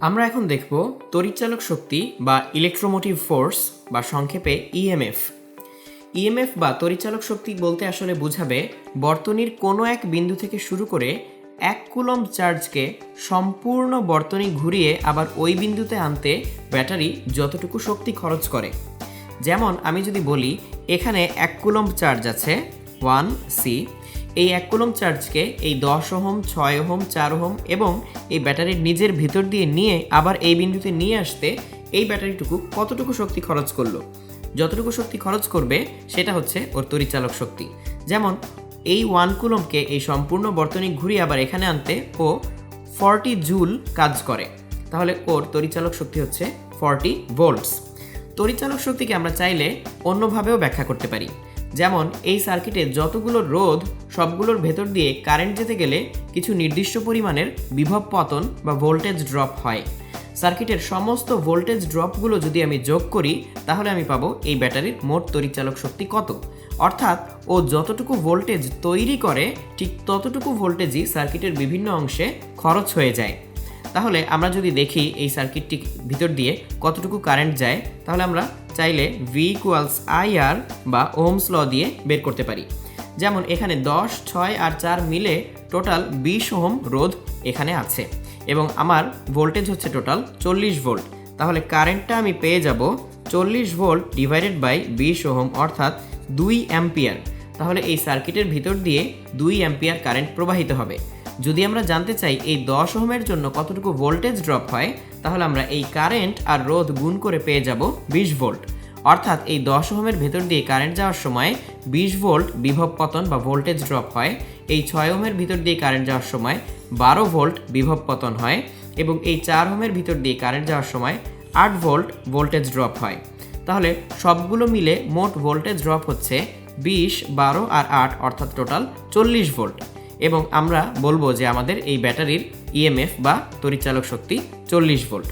আমরা এখন দেখব তড়িৎচালক শক্তি বা ইলেকট্রোমোটিভ ফোর্স বা সংক্ষেপে ইএমএফ ইএমএফ বা তড়িৎচালক শক্তি বলতে আসলে বোঝাবে বর্তনীর কোনো এক বিন্দু থেকে শুরু করে এক কুলম চার্জকে সম্পূর্ণ বর্তনী ঘুরিয়ে আবার ওই বিন্দুতে আনতে ব্যাটারি যতটুকু শক্তি খরচ করে। যেমন আমি যদি বলি, এখানে এক কুলম্ব চার্জ আছে ওয়ান সি এই এক কুলম চার্জকে এই দশ ওহম, ছয় ওহম, চার ওহম এবং এই ব্যাটারির নিজের ভিতর দিয়ে নিয়ে আবার এই বিন্দুতে নিয়ে আসতে এই ব্যাটারিটুকু কতটুকু শক্তি খরচ করল? যতটুকু শক্তি খরচ করবে সেটা হচ্ছে ওর তড়িৎচালক শক্তি। যেমন এই ওয়ান কুলমকে এই সম্পূর্ণ বর্তনী ঘুরিয়ে আবার এখানে আনতে ও ফর্টি জুল কাজ করে। তাহলে ওর তড়িৎচালক শক্তি হচ্ছে ফর্টি ভোল্টস। তড়িৎচালক শক্তিকে আমরা চাইলে অন্যভাবেও ব্যাখ্যা করতে পারি। যেমন এই সার্কিটে যতগুলো রোধ, সবগুলোর ভেতর দিয়ে কারেন্ট যেতে গেলে কিছু নির্দিষ্ট পরিমাণের বিভব পতন বা ভোল্টেজ ড্রপ হয়। সার্কিটের সমস্ত ভোল্টেজ ড্রপগুলো যদি আমি যোগ করি, তাহলে আমি পাবো এই ব্যাটারির মোট তড়িৎচালক শক্তি কত? অর্থাৎ ও যতটুকু ভোল্টেজ তৈরি করে, ঠিক ততটুকু ভোল্টেজই সার্কিটের বিভিন্ন অংশে খরচ হয়ে যায়। তাহলে আমরা যদি দেখি এই সার্কিটটি ভিতর দিয়ে কতটুকু কারেন্ট যায়, তাহলে আমরা চাইলে ভি ইকুয়ালস আই আর বা ওমস ল দিয়ে বের করতে পারি। যেমন এখানে দশ, ছয় আর চার মিলে টোটাল বিশ ওহম রোধ এখানে আছে। এবং আমার ভোল্টেজ হচ্ছে টোটাল চল্লিশ ভোল্ট তাহলে কারেন্টটা আমি পেয়ে যাব চল্লিশ ভোল্ট ডিভাইডেড বাই বিশ ওহম অর্থাৎ দুই অ্যাম্পিয়ার। তাহলে এই সার্কিটের ভিতর দিয়ে দুই অ্যাম্পিয়ার কারেন্ট প্রবাহিত হবে। যদি আমরা জানতে চাই এই দশ ওহমের জন্য কতটুকু ভোল্টেজ ড্রপ হয় তাহলে আমরা এই কারেন্ট আর রোধ গুণ করে পেয়ে যাব বিশ ভোল্ট অর্থাৎ এই দশ ওহমের ভেতর দিয়ে কারেন্ট যাওয়ার সময় বিশ ভোল্ট বিভব পতন বা ভোল্টেজ ড্রপ হয়। এই ছয় ওহমের ভিতর দিয়ে কারেন্ট যাওয়ার সময় বারো ভোল্ট বিভব পতন হয় এবং এই চার ওহমের ভিতর দিয়ে কারেন্ট যাওয়ার সময় আট ভোল্ট ভোল্টেজ ড্রপ হয়। তাহলে সবগুলো মিলে মোট ভোল্টেজ ড্রপ হচ্ছে বিশ, বারো আর আট, অর্থাৎ টোটাল চল্লিশ ভোল্ট এবং আমরা বলব যে আমাদের এই ব্যাটারির ইএমএফ বা তড়িৎচালক শক্তি চল্লিশ ভোল্ট।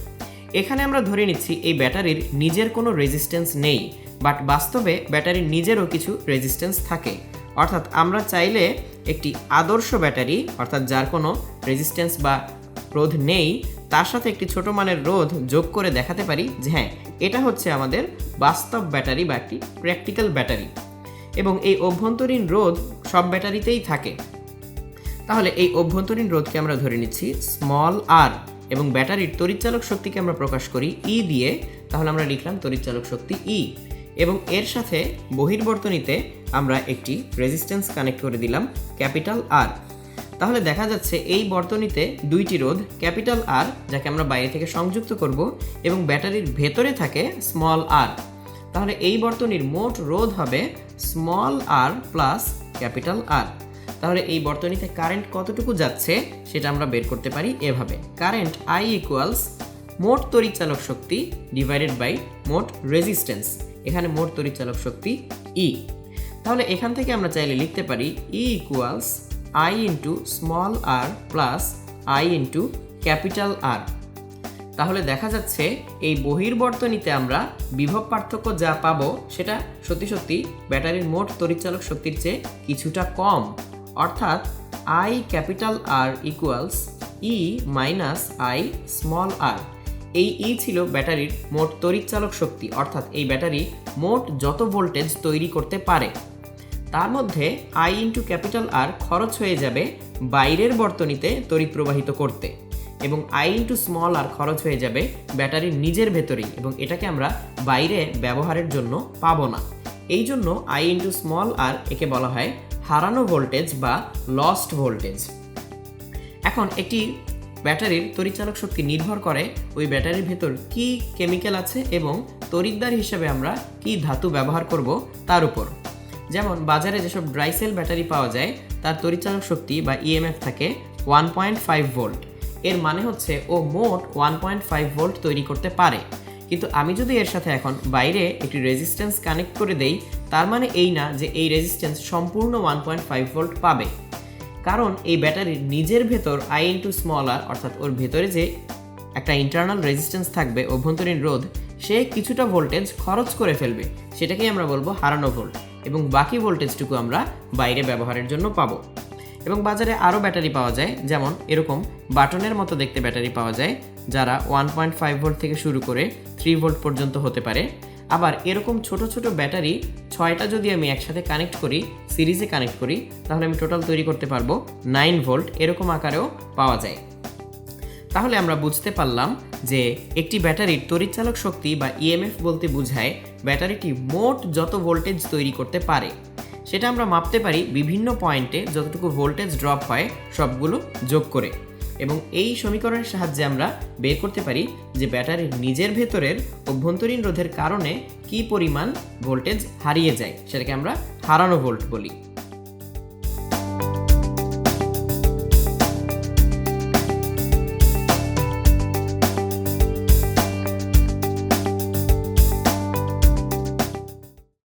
এখানে আমরা ধরে নিচ্ছি এই ব্যাটারির নিজের কোনো রেজিস্ট্যান্স নেই বাট বাস্তবে ব্যাটারির নিজেরও কিছু রেজিস্ট্যান্স থাকে। অর্থাৎ আমরা চাইলে একটি আদর্শ ব্যাটারি, অর্থাৎ যার কোনো রেজিস্ট্যান্স বা রোধ নেই, তার সাথে একটি ছোট মানের রোধ যোগ করে দেখাতে পারি যে হ্যাঁ এটা হচ্ছে আমাদের বাস্তব ব্যাটারি বা একটি প্র্যাকটিক্যাল ব্যাটারি। এবং এই অভ্যন্তরীণ রোধ সব ব্যাটারিতেই থাকে। তাহলে এই অভ্যন্তরীণ রোধকে আমরা ধরে নিচ্ছি স্মল আর এবং ব্যাটারির তড়িৎচালক শক্তিকে আমরা প্রকাশ করি ই দিয়ে, তাহলে আমরা লিখলাম তড়িৎচালক শক্তি ই এবং এর সাথে বহির্বর্তনীতে আমরা একটি রেজিস্ট্যান্স কানেক্ট করে দিলাম ক্যাপিটাল আর তাহলে দেখা যাচ্ছে এই বর্তনীতে দুইটি রোধ ক্যাপিটাল আর যাকে আমরা বাইরে থেকে সংযুক্ত করব, এবং ব্যাটারির ভেতরে থাকে স্মল আর তাহলে এই বর্তনীর মোট রোধ হবে small R plus capital R তাহলে এই বর্তনীতে কারেন্ট কতটুকু যাচ্ছে সেটা আমরা বের করতে পারি এভাবে। কারেন্ট আই ইকুয়ালস মোট তড়িৎচালক শক্তি ডিভাইডেড বাই মোট রেজিস্ট্যান্স এখানে মোট তড়িৎচালক শক্তি ই তাহলে এখান থেকে আমরা চাইলে লিখতে পারি E equals I into small R plus I into capital R তাহলে দেখা যাচ্ছে এই বহির্বর্তনীতে আমরা বিভব পার্থক্য যা পাবো সেটা সত্যি সত্যি ব্যাটারির মোট তড়িৎচালক শক্তির চেয়ে কিছুটা কম। অর্থাৎ I capital R equals E minus I small R এই ই ছিল ব্যাটারির মোট তড়িৎচালক শক্তি, অর্থাৎ এই ব্যাটারি মোট যত ভোল্টেজ তৈরি করতে পারে। তার মধ্যে আই ইন্টু ক্যাপিটাল আর খরচ হয়ে যাবে বাইরের বর্তনীতে তড়িৎ প্রবাহিত করতে এবং আই ইন্টু স্মল আর খরচ হয়ে যাবে ব্যাটারির নিজের ভেতরেই এবং এটাকে আমরা বাইরে ব্যবহারের জন্য পাবো না। এই জন্য আই ইন্টু স্মল আর একে বলা হয় হারানো ভোল্টেজ বা লস্ট ভোল্টেজ এখন একটি ব্যাটারির তড়িৎচালক শক্তি নির্ভর করে ওই ব্যাটারির ভেতর কি কেমিক্যাল আছে এবং তড়িৎদ্বার হিসেবে আমরা কি ধাতু ব্যবহার করব তার উপর। যেমন বাজারে যেসব ড্রাইসেল ব্যাটারি পাওয়া যায়, তার তড়িৎচালক শক্তি বা ইএমএফ থাকে ওয়ান পয়েন্ট ফাইভ ভোল্ট এর মানে হচ্ছে ও মোট ওয়ান পয়েন্ট ফাইভ ভোল্ট তৈরি করতে পারে। কিন্তু আমি যদি এর সাথে এখন বাইরে একটি রেজিস্ট্যান্স কানেক্ট করে দেই, তার মানে এই না যে এই রেজিস্ট্যান্স সম্পূর্ণ ওয়ান পয়েন্ট ফাইভ ভোল্ট পাবে। কারণ এই ব্যাটারির নিজের ভেতর আই ইন্টু স্মল আর অর্থাৎ ওর ভেতরে যে একটা ইন্টারনাল রেজিস্ট্যান্স থাকবে, অভ্যন্তরীণ রোধ, সে কিছুটা ভোল্টেজ খরচ করে ফেলবে। সেটাকেই আমরা বলব হারানো ভোল্ট এবং বাকি ভোল্টেজটুকু আমরা বাইরে ব্যবহারের জন্য পাবো। এবং বাজারে আরও ব্যাটারি পাওয়া যায়, যেমন এরকম বাটনের মতো দেখতে ব্যাটারি পাওয়া যায়, যারা ওয়ান পয়েন্ট ফাইভ ভোল্ট থেকে শুরু করে থ্রি ভোল্ট পর্যন্ত হতে পারে। আবার এরকম ছোট ছোট ব্যাটারি, ছয়টা যদি আমি একসাথে কানেক্ট করি সিরিজে কানেক্ট করি, তাহলে আমি টোটাল তৈরি করতে পারব নাইন ভোল্ট এরকম আকারেও পাওয়া যায়। তাহলে আমরা বুঝতে পারলাম যে একটি ব্যাটারির তড়িৎচালক শক্তি বা ইএমএফ বলতে বোঝায় ব্যাটারিটি মোট যত ভোল্টেজ তৈরি করতে পারে। সেটা আমরা মাপতে পারি বিভিন্ন পয়েন্টে যতটুকু ভোল্টেজ ড্রপ হয় সবগুলো যোগ করে। এবং এই সমীকরণের সাহায্যে আমরা বের করতে পারি যে ব্যাটারির নিজের ভেতরের অভ্যন্তরীণ রোধের কারণে কি পরিমাণ ভোল্টেজ হারিয়ে যায়, সেটাকে আমরা হারানো ভোল্ট বলি।